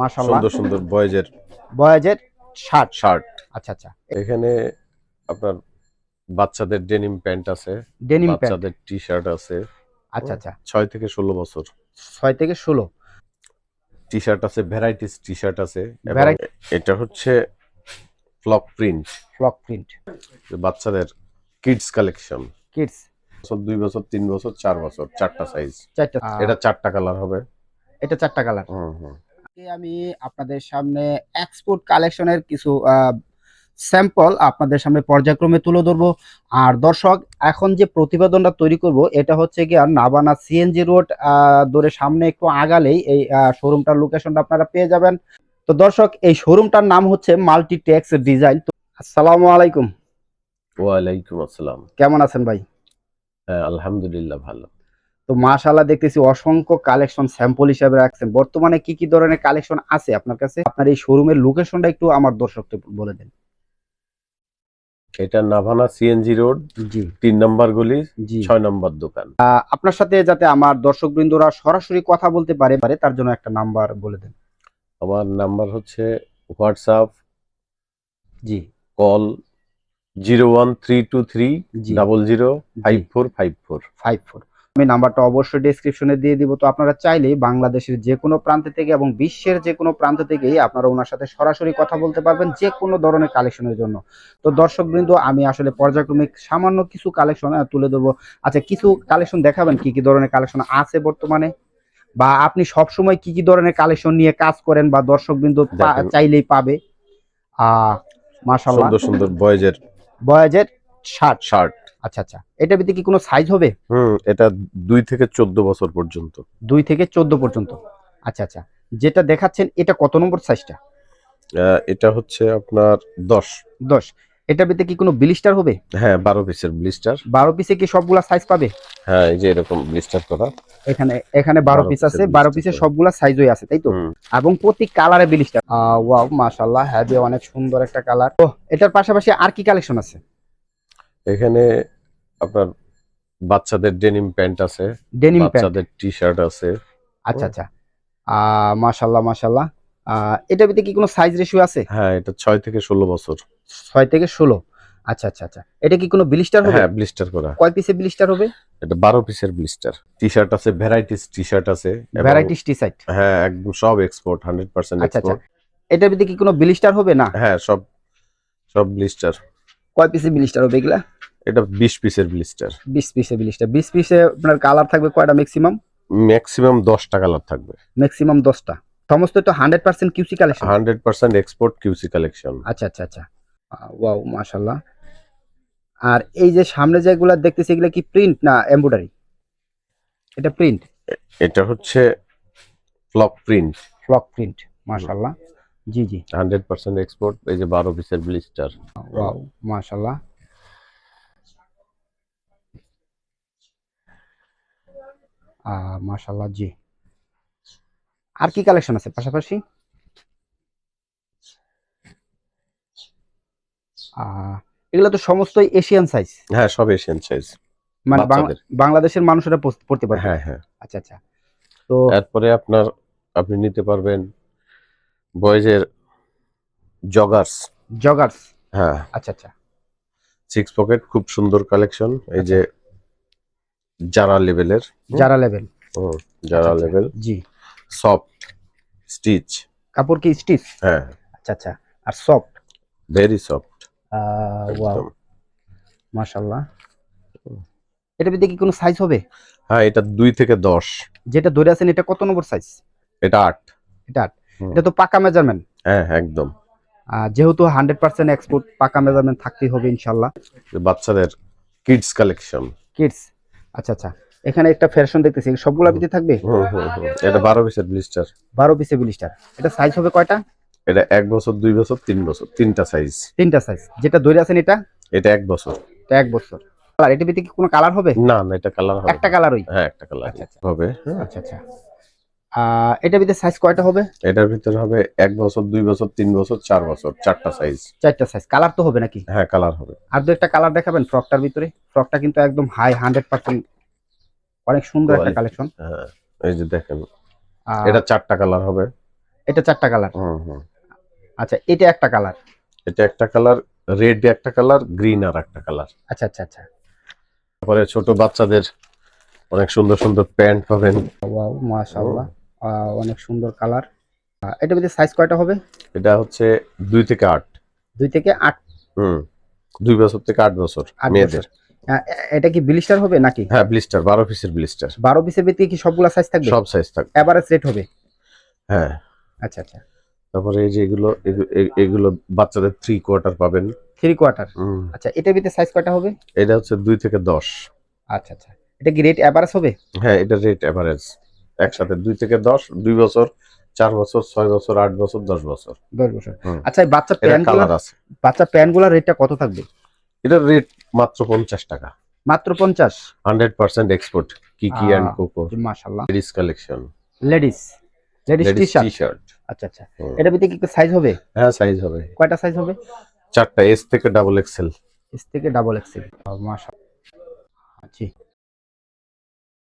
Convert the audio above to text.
মাশাআল্লাহ। সুন্দর সুন্দর বয়েজের বয়েজের শার্ট। শার্ট। আচ্ছা আচ্ছা। এখানে আপনার বাচ্চাদের ডেনিম প্যান্ট আছে ডেনিম প্যান্ট। বাচ্চাদের টি শার্ট আছে। আচ্ছা আচ্ছা। ছয় থেকে ষোলো বছর। ছয় থেকে ষোলো। টি শার্ট আছে ভ্যারাইটিস টি শার্ট আছে এটা হচ্ছে ফ্লক প্রিন্ট। Flock print. বাচ্চাদের কিডস কালেকশন। কিডস। বছর দুই বছর তিন বছর চার বছর চারটা সাইজ চারটা এটা এটা চারটা কালার হবে। এটা চারটা কালার। হুম হুম। আমি আপনাদের সামনে এক্সপোর্ট কালেকশনের কিছু স্যাম্পল আপনাদের সামনে পর্যায়ক্রমে তুলে ধরবো। আর দর্শক এখন যে প্রতিবেদনটা তৈরি করব এটা হচ্ছে কি আর নাবানা সিএনজি রোড ধরে সামনে একটু আগালেই এই শোরুমটার লোকেশনটা আপনারা পেয়ে যাবেন। তো দর্শক এই শোরুমটার নাম হচ্ছে মাল্টিটেক্স ডিজাইন তো আসসালামু আলাইকুম। ওয়ালাইকুম আসসালাম। কেমন আছেন ভাই? হ্যাঁ আলহামদুলিল্লাহ ভালো। তো মাশাআল্লাহ দেখতেছি অসংখ্য কালেকশন স্যাম্পল হিসাবে রাখছেন। বর্তমানে কি কি ধরনের কালেকশন আছে আপনার কাছে? আপনার এই শোরুমের লোকেশনটা একটু আমার দর্শককে বলে দেন। এটা নাভানা সিএনজি রোড জি। তিন নম্বর গলি ছয় নম্বর দোকান। আপনার সাথে যাতে আমার দর্শক বৃন্দরা সরাসরি কথা বলতে পারে পারে তার জন্য একটা নাম্বার বলে দেন। আমার নাম্বার হচ্ছে হোয়াটসঅ্যাপ জি। Call zero one three two three double zero five four five four. Five four. আমি নাম্বারটা অবশ্যই ডিসক্রিপশনে দিয়ে দিব। তো আপনারা চাইলেই বাংলাদেশের যে কোনো প্রান্ত থেকে এবং বিশ্বের যে কোনো প্রান্ত থেকেই আপনারা ওনার সাথে সরাসরি কথা বলতে পারবেন যে কোনো ধরনের কালেকশনের জন্য। তো দর্শক বৃন্দ আমি আসলে পর্যায়ক্রমিক সামান্য কিছু কালেকশন তুলে ধরবো। আচ্ছা কিছু কালেকশন দেখাবেন? কি কি ধরনের কালেকশন আছে বর্তমানে? বা আপনি সব সময় কি কি ধরনের কালেকশন নিয়ে কাজ করেন বা দর্শকবৃন্দ চাইলেই পাবে? আহ মাশাল্লাহ সুন্দর সুন্দর বয়েজের। বয়েজের শার্ট শার্ট আচ্ছা আচ্ছা। এটার ভিতরে কি কোনো সাইজ হবে? হুম এটা দুই থেকে চোদ্দ বছর পর্যন্ত। দুই থেকে চোদ্দ পর্যন্ত। আচ্ছা আচ্ছা। যেটা দেখাচ্ছেন এটা কত নম্বর সাইজটা এটা হচ্ছে আপনার দশ। দশ। এটার ভিতরে কি কোনো ব্লিস্টার হবে? হ্যাঁ বারো পিসের ব্লিস্টার বারো পিসে কি সবগুলা সাইজ পাবে? হ্যাঁ এই যে এরকম ব্লিস্টার করা। এখানে এখানে বারো 12 পিস আছে বারো পিসের সবগুলা সাইজই আছে তাই তো? এবং প্রতি কালারে ব্লিস্টার ওয়াও মাশাআল্লাহ হ্যাভি অনেক সুন্দর একটা কালার ও এটার পাশাপাশি আর কি কালেকশন আছে? এখানে আপনার বাচ্চাদের ডেনিম প্যান্ট আছে ডেনিম বাচ্চাদের টি শার্ট আছে। আচ্ছা আচ্ছা। মাশাআল্লাহ আহ এটার ভিতরে কি কোনো সাইজ রেশিও আছে? হ্যাঁ এটা ছয় থেকে ষোলো বছর। ছয় থেকে ষোলো। আচ্ছা আচ্ছা আচ্ছা। এটা কি কোনো ব্লিস্টার হবে? হ্যাঁ ব্লিস্টার করা। কয় পিসের ব্লিস্টার হবে? এটা বারো পিসের ব্লিস্টার টি শার্ট আছে ভ্যারাইটিস টি শার্ট আছে। ভ্যারাইটিস টি সাইট হ্যাঁ একদম সব এক্সপোর্ট হান্ড্রেড পার্সেন্ট আচ্ছা আচ্ছা। এক্সপোর্ট এটার ভিতরে কি কোনো ব্লিস্টার হবে না? হ্যাঁ সব সব ব্লিস্টার কয় পিসের ব্লিস্টার হবে এগুলা? এটা বিশ পিসের ব্লিস্টার বিশ পিসের ব্লিস্টার বিশ পিসে আপনার কালার থাকবে কয়টা ম্যাক্সিমাম ম্যাক্সিমাম দশটা কালার থাকবে। ম্যাক্সিমাম দশটা। সমস্ত তো hundred percent Q C collection hundred percent export Q C collection আচ্ছা আচ্ছা আচ্ছা। ওয়াও মাশাল্লাহ আর এই যে সামনে যেগুলা দেখতেছি এগুলা কি প্রিন্ট না এমব্রয়ডারি এটা প্রিন্ট এটা হচ্ছে ফ্লক প্রিন্ট ফ্লক প্রিন্ট মাশাল্লাহ জি জি। হান্ড্রেড পার্সেন্ট এক্সপোর্ট এই যে বারো পিসের ব্লিস্টার। ওয়াও মাশাল্লাহ মাশাল্লাহ জি। আর কি কালেকশন আছে পাশাপাশি? এগুলো তো সমস্তই এশিয়ান সাইজ হ্যাঁ সব এশিয়ান সাইজ মানে বাংলা- বাংলাদেশের মানুষেরা পড়তে- পারে হ্যাঁ হ্যাঁ। আচ্ছা আচ্ছা। তো এরপরে আপনার আপনি নিতে পারবেন বয়েজের জগার্স জগার্স হ্যাঁ। আচ্ছা আচ্ছা। সিক্স পকেট খুব সুন্দর কালেকশন এই যে যারা লেভেলের জারা লেভেল যারা লেভেল জি। সফট স্টিচ কাপড় কি স্টিচ হ্যাঁ। আচ্ছা আচ্ছা। আর সফট ভেরি সফট ওয়াও মাশাআল্লাহ। এটা কি কোনো সাইজ হবে? হ্যাঁ এটা দুই থেকে দশ। যেটা ধরে আছেন এটা কত নম্বর সাইজ এটা আট। এটা আট। এটা তো পাকা মেজারমেন্ট হ্যাঁ একদম। যেহেতু হান্ড্রেড পার্সেন্ট এক্সপোর্ট পাকা মেজারমেন্ট থাকতেই হবে ইনশাল্লাহ। বাচ্চাদের কিডস কালেকশন কিডস আচ্ছা আচ্ছা। এখানে একটা ফ্যাশন দেখতেছি সবগুলা ভিতরে থাকবে? এটা বারো পিসের ব্লিস্টার বারো পিসে বিলিস্টার এটা সাইজ হবে কয়টা? এটা এক বছর দুই বছর তিন বছর তিনটা সাইজ তিনটা সাইজ যেটা ধরে আছেন এটা? এটা এক বছর। এটা এক বছর। কালার এটা ভিতরে কি কোনো কালার হবে? না না এটা কালার হবে একটা কালারই হ্যাঁ একটা কালার আচ্ছা, আচ্ছা। হবে হ্যাঁ। আচ্ছা আচ্ছা। আহ, এটার ভিতরে সাইজ কয়টা হবে? এটার ভিতরে হবে এক বছর দুই বছর তিন বছর চার বছর চারটা সাইজ চারটা সাইজ কালার তো হবে নাকি? হ্যাঁ কালার হবে। আর দু একটা কালার দেখাবেন ফ্রকটার ভিতরে। ফ্রকটা কিন্তু একদম হাই হান্ড্রেড পার্সেন্ট অনেক সুন্দর একটা কালেকশন হ্যাঁ এই যে দেখেন। এটা চারটা কালার হবে। এটা চারটা কালার হুম হুম। আচ্ছা এটা একটা কালার এটা একটা কালার রেড একটা কালার গ্রিন আর একটা কালার আচ্ছা আচ্ছা আচ্ছা। তারপরে ছোট বাচ্চাদের অনেক সুন্দর সুন্দর প্যান্ট পাবেন। ওয়াও মাশাআল্লাহ। অনেক সুন্দর কালার। এটা ভিতরে সাইজ কয়টা হবে? এটা হচ্ছে দুই থেকে আট। দুই থেকে আট? হুম দুই বছর থেকে আট বছর মেয়েদের। বছর এটা কি ব্লিস্টার হবে নাকি? হ্যাঁ ব্লিস্টার বারো পিসের ব্লিস্টার বারো পিসের ভিতরে কি সবগুলা সাইজ থাকবে? সব সাইজ থাকবে। এভারেজ রেট হবে? হ্যাঁ। আচ্ছা আচ্ছা। তারপরে এই যে এগুলো এগুলো বাচ্চাদের থ্রি কোয়ার্টার পাবেন। থ্রি কোয়ার্টার হুম, আচ্ছা এটার ভিতরে সাইজ কয়টা হবে? এটা হচ্ছে দুই থেকে দশ। আচ্ছা আচ্ছা। এটা কি রেট এভারেজ হবে? হ্যাঁ এটা রেট এভারেজ একসাথে দুই থেকে দশ দুই বছর চার বছর ছয় বছর আট বছর দশ বছর। দশ বছর। আচ্ছা বাচ্চা এটা প্যান্ট কালার আছে। বাচ্চা প্যান্টগুলার রেটটা কত থাকবে? এটার রেট মাত্র পঞ্চাশ টাকা। মাত্র পঞ্চাশ? হান্ড্রেড পার্সেন্ট এক্সপোর্ট কি আহ, অ্যান্ড কোকো মাশাল্লাহ ladies collection ladies ladies T shirt আচ্ছা আচ্ছা। এটার ভিতরে কি সাইজ হবে? হ্যাঁ সাইজ হবে। কয়টা সাইজ হবে? চারটা এস থেকে ডাবল এক্সেল এস থেকে ডাবল এক্সেল মাশাল্লাহ জি